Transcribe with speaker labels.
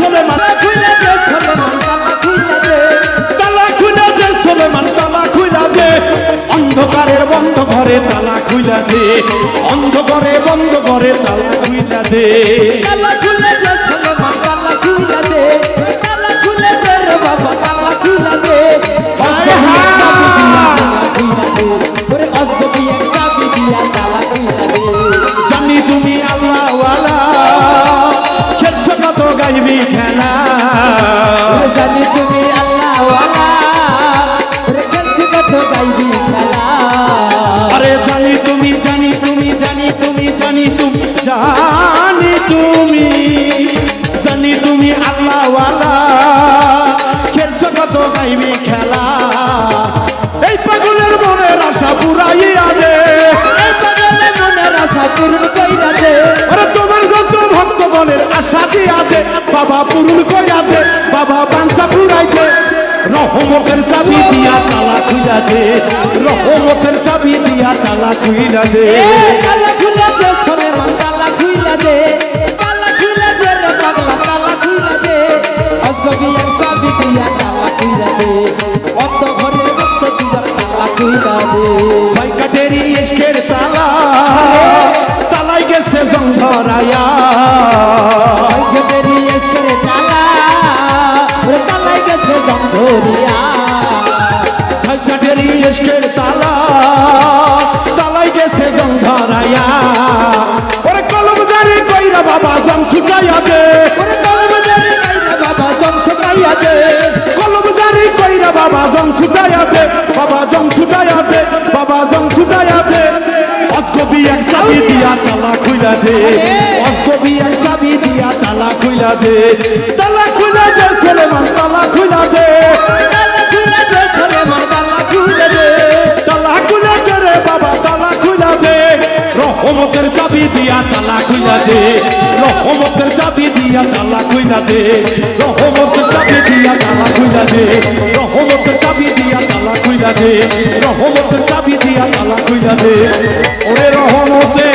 Speaker 1: সোলেমান
Speaker 2: খুইলা দে, সোলেমান তালা খুইলা দে।
Speaker 1: তালা খুইলা দে, সোলেমান তালা খুইলা দে। অন্ধকারের বন্ধ ঘরে তালা খুইলা দে। অন্ধকারে বন্ধ ঘরে তালা খুইলা দে।
Speaker 2: তালা খুলে দে
Speaker 1: গাইবি খেলা।
Speaker 2: জানি তুমি আল্লাহ খেলছি কত গাইবি খেলা।
Speaker 1: আরে জানি তুমি জানি তুমি জানি তুমি জানি তুমি জানি তুমি জানি তুমি আল্লাহ ওয়ালা খেলছো কত গাইবি খেলা। এই পাগলের মনের আশা পুরাইয়া দে।
Speaker 2: এই মনের আশা পূরণ কইরা দে।
Speaker 1: আরে তোমার যত ভক্ত মনের আশা দিয়া দে। বাবা পূরণ কইরা দে বাবা বাঞ্চা পুরাই দে রহমতের চাবি দিয়া তালা খুইলা দে রহমতের চাবি দিয়া তালা খুইলা দে
Speaker 2: তালা খুলে দে সোলেমান তালা খুইলা দে তালা খুলে দে রে পাগলা তালা খুইলা দে অজগবি এক চাবি দিয়া তালা খুইলা দে অত ঘরে রক্ত দিয়া তালা খুইলা দে
Speaker 1: সৈকাটেরি ইশকের তালা তালাই গেছে জঙ্গরায়া
Speaker 2: সংঘেরি জঙ্গরিয়া
Speaker 1: সৈকাটেরি ইশকের তালা তালাই গেছে জঙ্গরায়া ওরে কলম জারি কইরা বাবা জম শুকাইয়া দে।
Speaker 2: ওরে কলমদারি কাইরা বাবা জম শুকাইয়া দে।
Speaker 1: কলম জারি কইরা বাবা জম ছুটাইয়া দে। বাবা জম ছুটাইয়া দে বাবা জম ছুটাইয়া দে। অস্কবি এক চাবি দিয়া তালা খুইলা দে। অস্কবি এক চাবি দিয়া তালা খুইলা দে। তালা রহমতের চাবি দিয়া তালা খুইলা দে। রহমতের চাবি দিয়া তালা খুইলা দে। রহমতের চাবি দিয়া তালা খুইলা দে। রহমতের চাবি দিয়া তালা খুইলা দে। রহমতের চাবি দিয়া তালা খুইলা দে। ওরে রহমতে